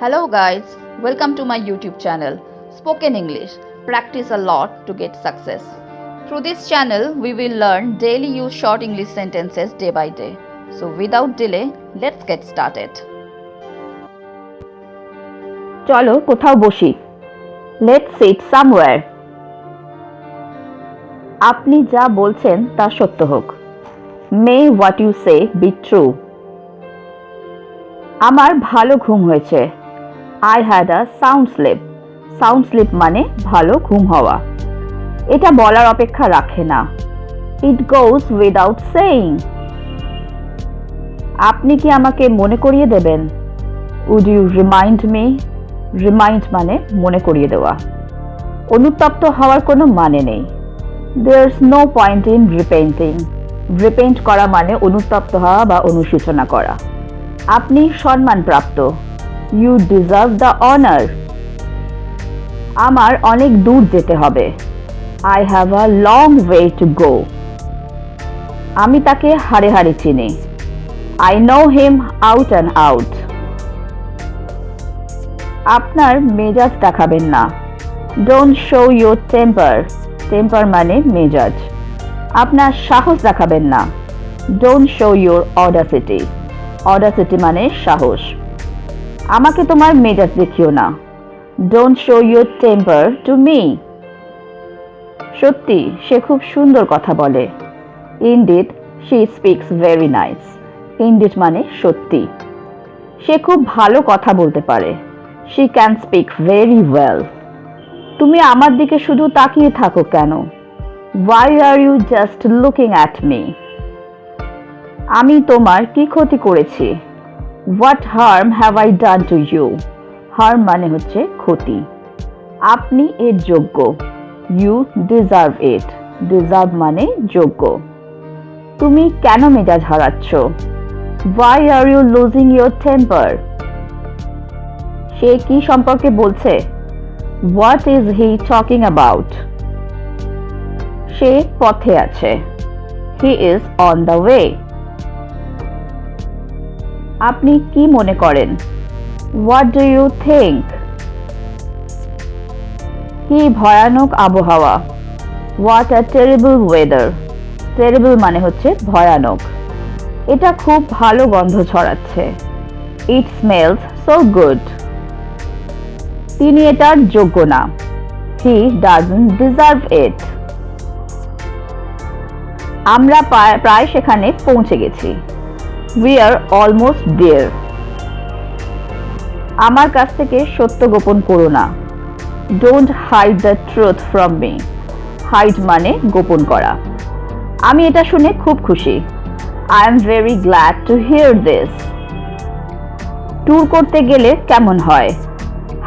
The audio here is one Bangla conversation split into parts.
Hello, guys. Welcome to my YouTube channel, Spoken English. Practice a lot to get success. Through this channel, we will learn daily use short English sentences day by day. So, without delay, let's get started. চলো কোথাও বসি লেট সিট সামওয়্যার আপনি যা বলছেন তা সত্য হোক may what you say be true আমার ভালো ঘুম হয়েছে I had a sound sleep sound sleep মানে ভালো ঘুম হওয়া। এটা বলার অপেক্ষা রাখে না। ইট গোজ উইদাউট সেইং আপনি কি আমাকে মনে করিয়ে দেবেন? Would you remind me remind মানে মনে করিয়ে দেওয়া। অনুতপ্ত হওয়ার কোনো মানে নেই। There's no point in repenting repent করা মানে অনুতপ্ত হওয়া বা অনুশোচনা করা। আপনি সম্মানপ্রাপ্ত। ইউ ডিজার্ভ দ্য অনার আমার অনেক দূর যেতে হবে। I have a long way to go আমি তাকে হাড়ে হাড়ে চিনি। I know him out and out আপনার মেজাজ দেখাবেন না। Don't show your temper temper মানে মেজাজ। আপনার সাহস দেখাবেন না। Don't show your audacity audacity মানে সাহস। আমাকে তোমার মেজাজ দেখিও না। Don't show your temper to me সত্যি, সে খুব সুন্দর কথা বলে। Indeed she speaks very nice indeed মানে সত্যি। সে খুব ভালো কথা বলতে পারে। She can speak very well তুমি আমার দিকে শুধু তাকিয়ে থাকো কেন? Why are you just looking at me আমি তোমার কি ক্ষতি করেছি? What harm have I done to you harm মানে হচ্ছে ক্ষতি। আপনি এর যোগ্য। ইউ ডিজার্ভ ইট ডিজার্ভ মানে যোগ্য। তুমি কেন মেজাজ হারাচ্ছ? Why are you losing your temper সে কি সম্পর্কে বলছে? What is he talking about সে পথে আছে। He is on the way আপনি কি মনে করেন? হোয়াট ডু ইউ থিঙ্ক কি ভয়ানক আবহাওয়া? What a terrible weather terrible মানে হচ্ছে ভয়ানক। এটা খুব ভালো গন্ধ ছড়াচ্ছে। ইট স্মেলস সো গুড তিনি এটার যোগ্য না। হি ডাজন্ট ডিজার্ভ ইট আমরা প্রায় সেখানে পৌঁছে গেছি। উই আর অলমোস্ট ডিয়ার আমার কাছ থেকে সত্য গোপন করো না। Don't hide the truth from me hide মানে গোপন করা। আমি এটা শুনে খুব খুশি। I am very glad to hear this tour করতে গেলে কেমন হয়?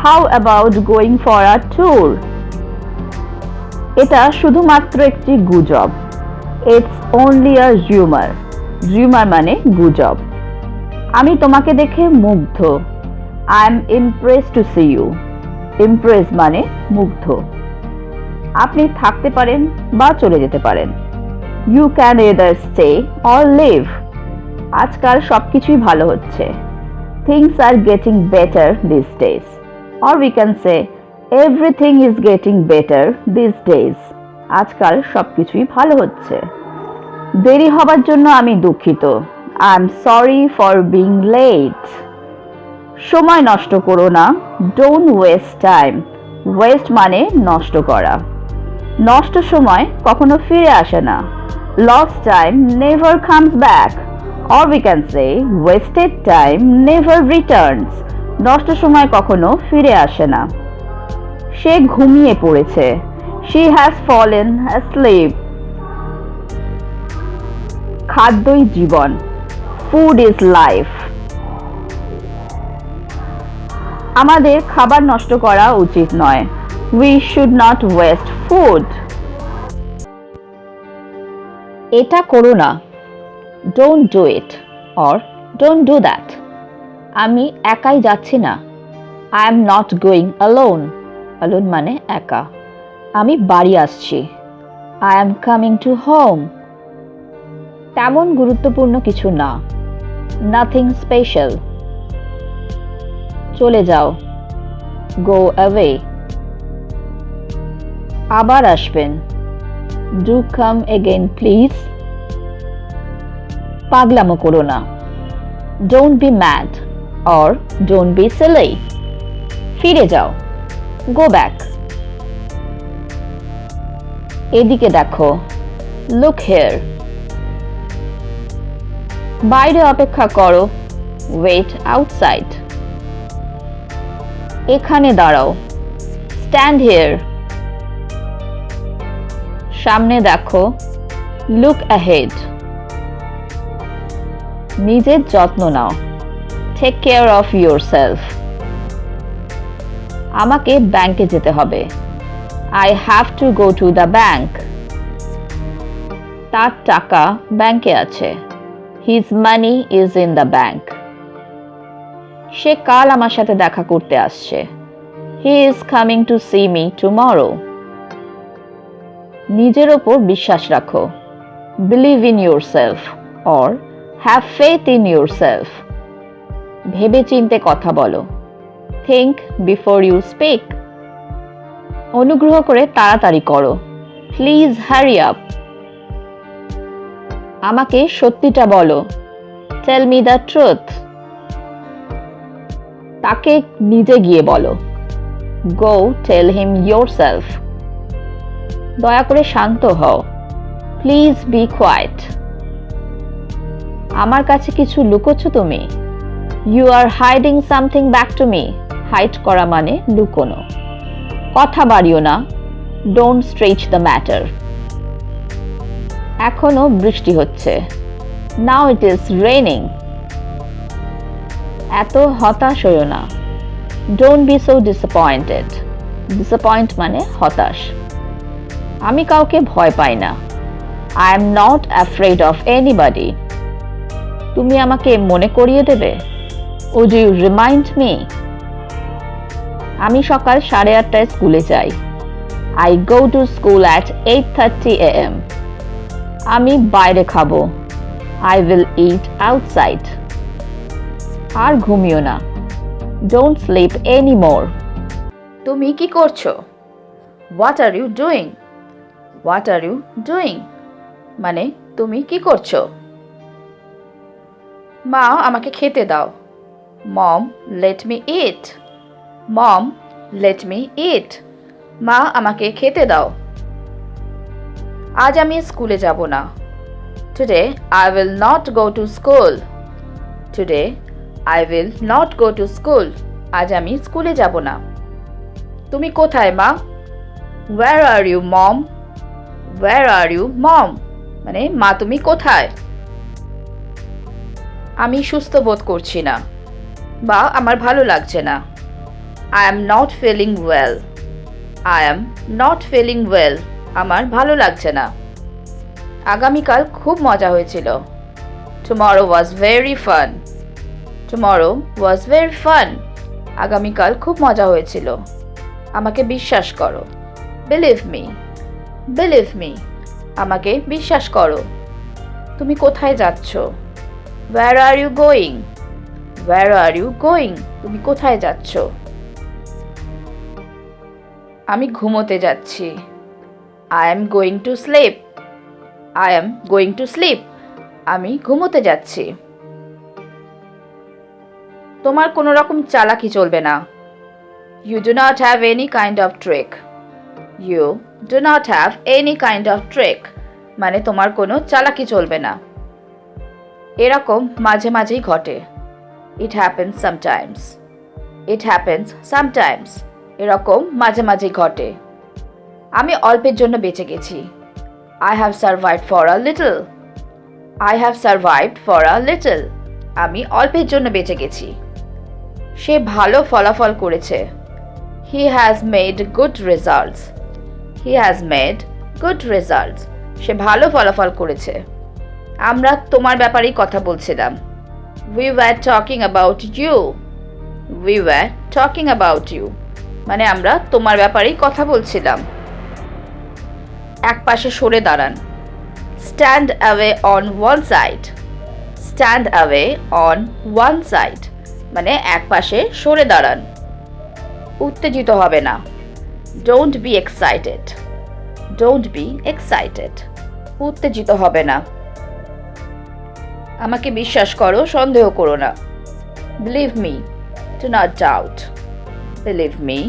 How about going for a tour এটা শুধুমাত্র একটি গুজব। It's only a rumour rumour মানে গুজব। আমি তোমাকে দেখে মুগ্ধ। I am impress to see you impress মানে মুগ্ধ। আপনি থাকতে পারেন বা চলে যেতে পারেন। You can either stay or leave আজকাল সব কিছুই ভালো হচ্ছে। Things are getting better this days or we can say everything is getting better this days আজকাল সব কিছুই ভালো হচ্ছে। দেরি হবার জন্য আমি দুঃখিত। I am sorry for being late সময় নষ্ট করো না। ডোন্ট ওয়েস্ট টাইম ওয়েস্ট মানে নষ্ট করা। নষ্ট সময় কখনো ফিরে আসে না। Lost time never comes back or we can say wasted time never returns নষ্ট সময় কখনো ফিরে আসে না। সে ঘুমিয়ে পড়েছে। শি হ্যাজ ফলেন স্লিপ খাদ্যই জীবন। ফুড ইজ লাইফ আমাদের খাবার নষ্ট করা উচিত নয়। We should not waste food এটা করো না। Don't do it or don't do that আমি একাই যাচ্ছি না। I am not going alone alone মানে একা। আমি বাড়ি আসছি। I am coming to home তেমন গুরুত্বপূর্ণ কিছু না। নাথিং স্পেশাল চলে যাও। গো অ্যাওয়ে আবার আসবেন। ডু কাম এগেন প্লিজ পাগলামো করো না। Don't be mad or don't be silly ফিরে যাও। গো ব্যাক এদিকে দেখো। লুক হেয়ার বাইরে অপেক্ষা করো। ওয়েট আউটসাইড এখানে দাঁড়াও। স্ট্যান্ড হিয়ার সামনে দেখো। লুক অ্যাহেড নিজের যত্ন নাও। Take care of your self আমাকে ব্যাংকে যেতে হবে। I have to go to the bank তার টাকা ব্যাংকে আছে। His money is in the bank সে কাল আমার সাথে দেখা করতে আসছে। He is coming to see me tomorrow নিজের ওপর বিশ্বাস রাখো। Believe in your self or have faith in your self ভেবে চিনতে কথা বলো। থিঙ্ক বিফোর ইউ স্পিক অনুগ্রহ করে তাড়াতাড়ি করো। প্লিজ হ্যারি আপ আমাকে সত্যিটা বলো। টেল মি দ্য ট্রুথ তাকে নিজে গিয়ে বলো। Go tell him your self দয়া করে শান্ত হও। প্লিজ বি কোয়াইট আমার কাছে কিছু লুকোচ্ছ তুমি? You are hiding something back to me hide করা মানে লুকোনো। কথা বাড়িও না। ডোন্ট স্ট্রেচ দ্য ম্যাটার এখনও বৃষ্টি হচ্ছে। নাও ইট ইজ রেনিং এত হতাশ হইও না। Don't be so disappointed disappoint মানে হতাশ। আমি কাউকে ভয় পাই না। I am not afraid of anybody তুমি আমাকে মনে করিয়ে দেবে? ও ডু ইউ রিমাইন্ড মি আমি সকাল সাড়ে আটটায় স্কুলে যাই। I go to school at eight thirty A M আমি বাইরে খাব। আই উইল ইট আউটসাইড আর ঘুমিও না। ডোন্ট স্লিপ এনি মোর তুমি কি করছ? What are you doing what are you doing মানে তুমি কি করছ? মা, আমাকে খেতে দাও। Mom let me eat mom let me eat মা, আমাকে খেতে দাও। আজ আমি স্কুলে যাব না। Today I will not go to school today I will not go to school আজ আমি স্কুলে যাব না। তুমি কোথায়, মা? Where are you mom where are you mom মানে মা, তুমি কোথায়? আমি সুস্থ বোধ করছি না। বা, আমার ভালো লাগছে না। I am not feeling well I am not feeling well আমার ভালো লাগছে না। আগামীকাল খুব মজা হয়েছিল। Tomorrow was very fun tomorrow was very fun আগামীকাল খুব মজা হয়েছিল। আমাকে বিশ্বাস করো। বিলিভ মি বিলিভ মি আমাকে বিশ্বাস করো। তুমি কোথায় যাচ্ছ? Where are you going where are you going তুমি কোথায় যাচ্ছ? আমি ঘুমোতে যাচ্ছি। I am going to sleep I am going to sleep আমি ঘুমোতে যাচ্ছি। তোমার কোনো রকম চালাকি চলবে না। You do not have any kind of trick you do not have any kind of trick মানে তোমার কোনো চালাকি চলবে না। এরকম মাঝে মাঝেই ঘটে। It happens sometimes it happens sometimes এরকম মাঝে মাঝেই ঘটে। আমি অল্পের জন্য বেঁচে গেছি। I have survive for a little I have survived for a little আমি অল্পের জন্য বেঁচে গেছি। সে ভালো ফলাফল করেছে। He has made good results he has made good results সে ভালো ফলাফল করেছে। আমরা তোমার ব্যাপারেই কথা বলছিলাম। We were talking about you we were talking about you মানে আমরা তোমার ব্যাপারেই কথা বলছিলাম। এক পাশে সরে দাঁড়ান। Stand away on one side stand away on one side মানে এক পাশে সরে দাঁড়ান। উত্তেজিত হবে না। Don't be excited don't be excited উত্তেজিত হবে না। আমাকে বিশ্বাস করো, সন্দেহ করো না। Believe me do not doubt believe me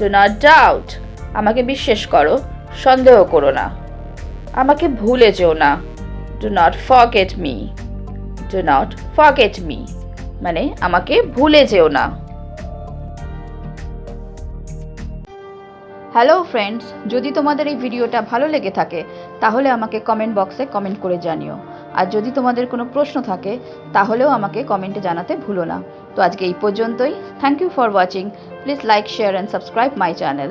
do not doubt আমাকে বিশ্বাস করো। সন্দেহ করো না। আমাকে ভুলে যেও না। Do not forget me do not forget me মানে আমাকে ভুলে যেও না। হ্যালো ফ্রেন্ডস যদি তোমাদের এই ভিডিওটা ভালো লেগে থাকে, তাহলে আমাকে কমেন্ট বক্সে কমেন্ট করে জানিও। আর যদি তোমাদের কোনো প্রশ্ন থাকে, তাহলেও আমাকে কমেন্টে জানাতে ভুলো না। তো আজকে এই পর্যন্তই। Thank you for watching please like share and subscribe my channel